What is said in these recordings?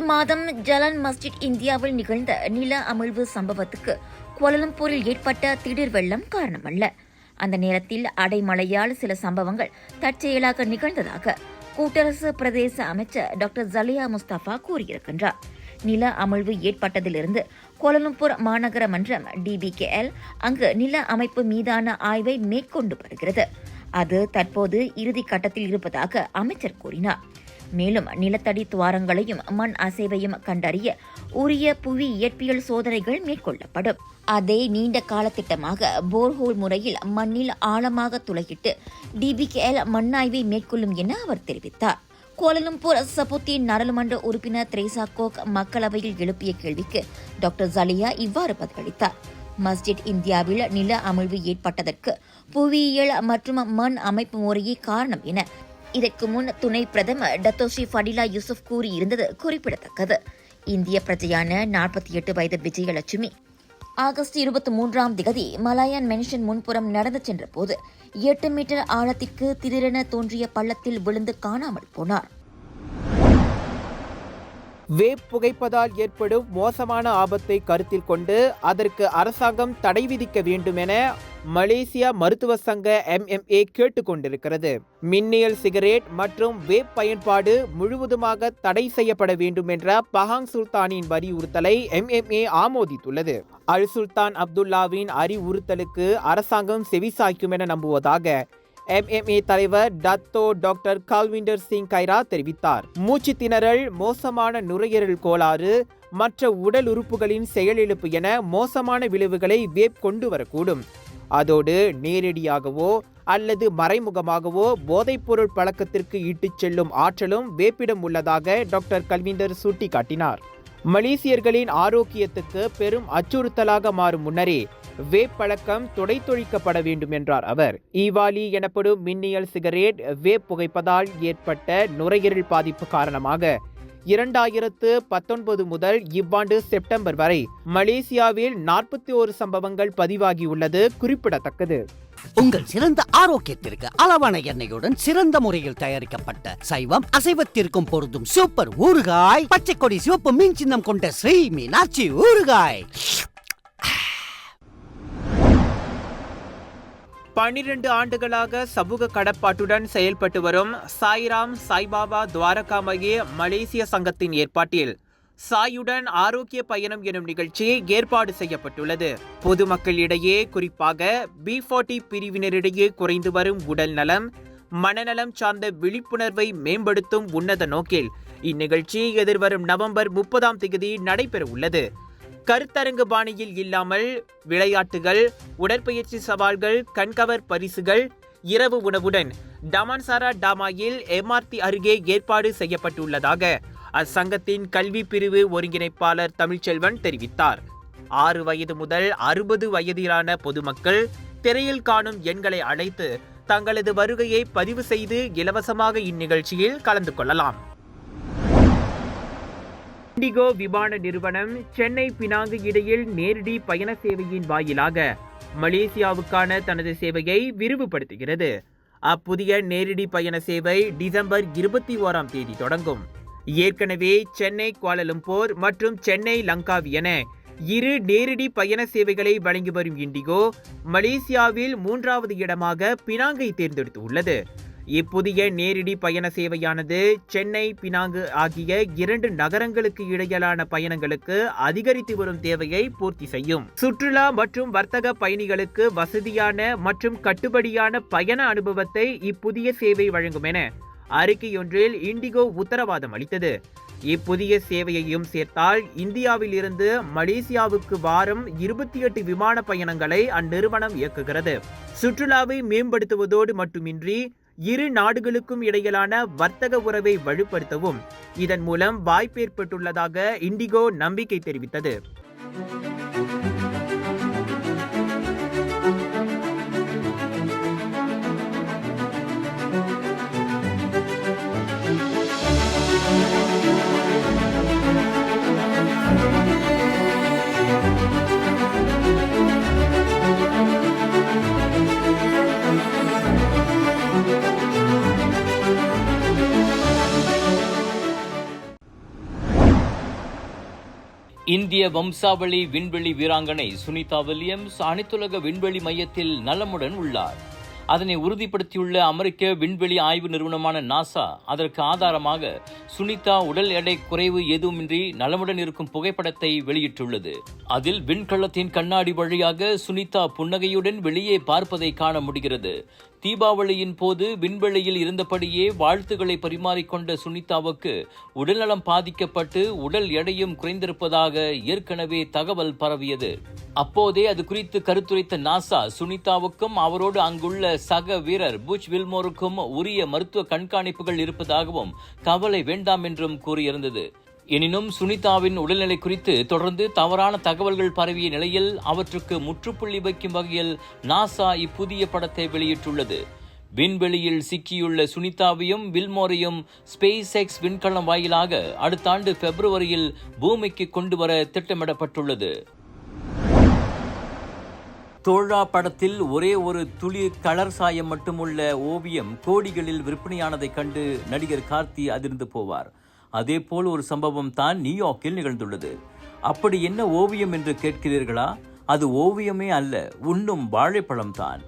அடுத்த மாதம் ஜலான் மஸ்ஜித் இந்தியாவில் நிகழ்ந்த நில அமிழ்வு சம்பவத்துக்கு கோலலம்பூரில் ஏற்பட்ட திடீர் வெள்ளம் காரணமல்ல. அந்த நேரத்தில் அடைமழையால் சில சம்பவங்கள் தற்செயலாக நிகழ்ந்ததாக கூட்டரசு பிரதேச அமைச்சர் டாக்டர் ஜலியா முஸ்தபா கூறியிருக்கின்றார். நில அமிழ்வு ஏற்பட்டதிலிருந்து கோலலம்பூர் மாநகர மன்றம் டிபிகேஎல் அங்கு நில அமைப்பு மீதான ஆய்வை மேற்கொண்டு வருகிறது. அது தற்போது இறுதி கட்டத்தில் இருப்பதாக அமைச்சர் கூறினார். மேலும் நிலத்தடி துவாரங்களையும் மண் அசைவையும் கண்டறிய உரிய புவி இயற்பியல் சோதனைகள் மேற்கொள்ளப்படும். அதே நீண்ட கால திட்டமாக போர்ஹோல் முறையில் மண்ணில் ஆழமாக துளையிட்டு டிபிகேஎல் மண்ணாய்வை மேற்கொள்ளும் என அவர் தெரிவித்தார். கோலலம்பூர் சபுத்தி நாடாளுமன்ற உறுப்பினர் திரேசா கோக் மக்களவையில் எழுப்பிய கேள்விக்கு டாக்டர் ஜலியா இவ்வாறு பதிலளித்தார். மஸ்ஜித் இந்தியாவில் நில அமிழ்வு ஏற்பட்டதற்கு புவியியல் மற்றும் மண் அமைப்பு முறையே காரணம் என இதற்கு முன் துணை பிரதமர் டத்தோஷி ஃபடிலா யூசுப் கூறியிருந்தது குறிப்பிடத்தக்கது. இந்திய பிரஜையான நாற்பத்தி எட்டு வயது விஜயலட்சுமி ஆகஸ்ட் இருபத்தி மூன்றாம் திகதி மலாயன் மென்ஷன் முன்புறம் நடந்து சென்றபோது எட்டு மீட்டர் ஆழத்திற்கு திடீரென தோன்றிய பள்ளத்தில் விழுந்து காணாமல் போனார். வேப் புகைப்பதால் ஏற்படும் மோசமான ஆபத்தை கருத்தில் கொண்டு அதற்கு அரசாங்கம் தடை விதிக்க வேண்டும் என மலேசியா மருத்துவ சங்க எம்எம்ஏ கேட்டுக்கொண்டிருக்கிறது. மின்னியல் சிகரெட் மற்றும் வேப் பயன்பாடு முழுவதுமாக தடை செய்யப்பட வேண்டும் என்ற பஹாங் சுல்தானின் வலியுறுத்தலை எம்எம்ஏ ஆமோதித்துள்ளது. அல் சுல்தான் அப்துல்லாவின் அறிவுறுத்தலுக்கு அரசாங்கம் செவிசாய்க்கும் என நம்புவதாக எம்எம்ஏ தலைவர் டத்தோ டாக்டர் கால்விண்டர் சிங் கைரா தெரிவித்தார். மூச்சு திணறல் மோசமான நுரையீரல் கோளாறு மற்ற உடல் உறுப்புகளின் செயலிழப்பு என மோசமான விளைவுகளை வேப் கொண்டு வரக்கூடும். அதோடு நேரடியாகவோ அல்லது மறைமுகமாகவோ போதைப்பொருள் பழக்கத்திற்கு இட்டுச் செல்லும் ஆற்றலும் வேப்பிடம் உள்ளதாக டாக்டர் கல்விந்தர் சுட்டிக்காட்டினார். மலேசியர்களின் ஆரோக்கியத்துக்கு பெரும் அச்சுறுத்தலாக மாறும் முன்னரே வேப் பழக்கம் தொடைத்தொழிக்கப்பட வேண்டும் என்றார் அவர். ஈவாலி எனப்படும் மின்னியல் சிகரெட் வேப் புகைப்பதால் ஏற்பட்ட நுரையீரல் பாதிப்பு காரணமாக இரண்டாயிரத்து பத்தொன்பது முதல் இவ்வாண்டு செப்டம்பர் வரை மலேசியாவில் நாற்பத்தி ஒரு சம்பவங்கள் பதிவாகியுள்ளது குறிப்பிடத்தக்கது. உங்கள் சிறந்த ஆரோக்கியத்திற்கு அளவான எண்ணெயுடன் சிறந்த முறையில் தயாரிக்கப்பட்ட சைவம் அசைவத்திற்கும் பொருந்தும் சூப்பர் ஊறுகாய் பச்சை கொடி சிவப்பு மீன் சின்னம் கொண்ட ஸ்ரீ மீனாட்சி ஊறுகாய். பன்னிரண்டு ஆண்டுகளாக சமூக கடப்பாட்டுடன் செயல்பட்டு வரும் சாய்ராம் சாய்பாபா துவாரகாமகி மலேசிய சங்கத்தின் ஏற்பாட்டில். சாயுடன் ஆரோக்கிய பயணம் எனும் நிகழ்ச்சி ஏற்பாடு செய்யப்பட்டுள்ளது. பொதுமக்களிடையே குறிப்பாக பி ஃபார்ட்டி பிரிவினரிடையே குறைந்து வரும் உடல் நலம் மனநலம் சார்ந்த விழிப்புணர்வை மேம்படுத்தும் உன்னத நோக்கில் இந்நிகழ்ச்சி எதிர்வரும் நவம்பர் முப்பதாம் தேதி நடைபெற உள்ளது கருத்தரங்கு பாணியில் இல்லாமல் விளையாட்டுகள் உடற்பயிற்சி சவால்கள் கண்கவர் பரிசுகள் இரவு உணவுடன் டமான்சாரா டாமாயில் எம்ஆர்டி அருகே ஏற்பாடு செய்யப்பட்டுள்ளதாக அச்சங்கத்தின் கல்வி பிரிவு ஒருங்கிணைப்பாளர் தமிழ்ச்செல்வன் தெரிவித்தார். ஆறு வயது முதல் அறுபது வயதிலான பொதுமக்கள் திரையில் காணும் எண்களை அழைத்து தங்களது வருகையை பதிவு செய்து இலவசமாக இந்நிகழ்ச்சியில் கலந்து கொள்ளலாம். இண்டிகோ விமான நிறுவனம் சென்னை பினாங்கு இடையில் நேரடி பயண சேவையின் வாயிலாக மலேசியாவுக்கான தனது சேவையை விரிவுபடுத்துகிறது. அப்புதிய நேரடி பயண சேவை டிசம்பர் இருபத்தி ஓராம் தேதி தொடங்கும். ஏற்கனவே சென்னை குவாலலம்பூர் மற்றும் சென்னை லங்காவி என இரு நேரடி பயண சேவைகளை வழங்கி வரும் இண்டிகோ மலேசியாவில் மூன்றாவது இடமாக பினாங்கை தேர்ந்தெடுத்துள்ளது இப்புதிய நேரடி பயண சேவையானது சென்னை பினாங்கு ஆகிய இரண்டு நகரங்களுக்கு இடையிலான பயணங்களுக்கு அதிகரித்து வரும் தேவையை பூர்த்தி செய்யும். சுற்றுலா மற்றும் வர்த்தக பயணிகளுக்கு வசதியான மற்றும் கட்டுப்படியான பயண அனுபவத்தை இப்புதிய சேவை வழங்கும் என அறிக்கையொன்றில் இண்டிகோ உத்தரவாதம் அளித்தது. இப்புதிய சேவையையும் சேர்த்தால் இந்தியாவில் இருந்து மலேசியாவுக்கு வாரம் இருபத்தி எட்டு விமான பயணங்களை அந்நிறுவனம் இயக்குகிறது. சுற்றுலாவை மேம்படுத்துவதோடு மட்டுமின்றி இரு நாடுகளுக்கும் இடையிலான வர்த்தக உறவை வலுப்படுத்தவும் இதன் மூலம் வாய்ப்பு ஏற்பட்டுள்ளதாக இண்டிகோ நம்பிக்கை தெரிவித்தது. இந்திய வம்சாவளி விண்வெளி வீராங்கனை சுனிதா வில்லியம்ஸ் அனைத்துலக விண்வெளி மையத்தில் நலமுடன் உள்ளார். அதனை உறுதிப்படுத்தியுள்ள அமெரிக்க விண்வெளி ஆய்வு நிறுவனமான நாசா அதற்கு ஆதாரமாக சுனிதா உடல் எடை குறைவு எதுவுமின்றி நலமுடன் இருக்கும் புகைப்படத்தை வெளியிட்டுள்ளது. அதில் விண்கலத்தின் கண்ணாடி வழியாக சுனிதா புன்னகையுடன் வெளியே பார்ப்பதை காண முடிகிறது. தீபாவளியின் போது விண்வெளியில் இருந்தபடியே வாழ்த்துக்களை பரிமாறிக்கொண்ட சுனிதாவுக்கு உடல்நலம் பாதிக்கப்பட்டு உடல் எடையும் குறைந்திருப்பதாக ஏற்கனவே தகவல் பரவியது. அப்போதே அது குறித்து கருத்துரைத்த நாசா சுனிதாவுக்கும் அவரோடு அங்குள்ள சக வீரர் புஷ் வில்மோருக்கும் உரிய மருத்துவ கண்காணிப்புகள் இருப்பதாகவும் கவலை வேண்டாம் என்றும் கூறியிருந்தது. எனினும் சுனிதாவின் உடல்நிலை குறித்து தொடர்ந்து தவறான தகவல்கள் பரவிய நிலையில் அவற்றுக்கு முற்றுப்புள்ளி வைக்கும் வகையில் நாசா இப்புதிய படத்தை வெளியிட்டுள்ளது. விண்வெளியில் சிக்கியுள்ள சுனிதாவையும் வில்மோரையும் ஸ்பேஸ் எக்ஸ் விண்கலம் வாயிலாக அடுத்த ஆண்டு பிப்ரவரியில் பூமிக்கு கொண்டு வர திட்டமிடப்பட்டுள்ளது. தோழா படத்தில் ஒரே ஒரு துளி கலர் சாயம் மட்டுமுள்ள ஓவியம் கோடிகளில் விற்பனையானதைக் கண்டு நடிகர் கார்த்தி அதிர்ந்து போவார். அதேபோல் ஒரு சம்பவம் தான் நியூயார்க்கில் நிகழ்ந்துள்ளது. அப்படி என்ன ஓவியம் என்று கேட்கிறீர்களா? அது ஓவியமே அல்ல உண்ணும் வாழைப்பழம் தான்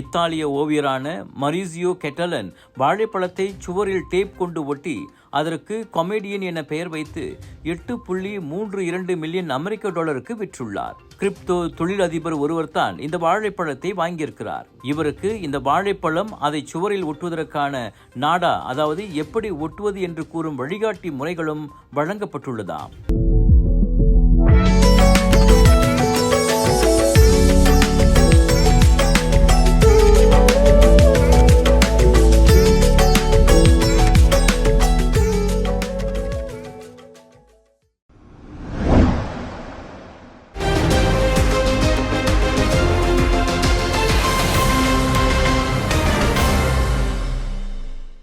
இத்தாலிய ஓவியரான மரிசியோ கெட்டலன் வாழைப்பழத்தை சுவரில் டேப் கொண்டு ஒட்டி அதற்கு கொமேடியன் என பெயர் வைத்து எட்டு புள்ளி மூன்று இரண்டு மில்லியன் அமெரிக்க டாலருக்கு விற்றுள்ளார். கிரிப்டோ தொழிலதிபர் ஒருவர் தான் இந்த வாழைப்பழத்தை வாங்கியிருக்கிறார். இவருக்கு இந்த வாழைப்பழம் அதை சுவரில் ஒட்டுவதற்கான நாடா அதாவது எப்படி ஒட்டுவது என்று கூறும் வழிகாட்டி முறைகளும் வழங்கப்பட்டுள்ளதாம்.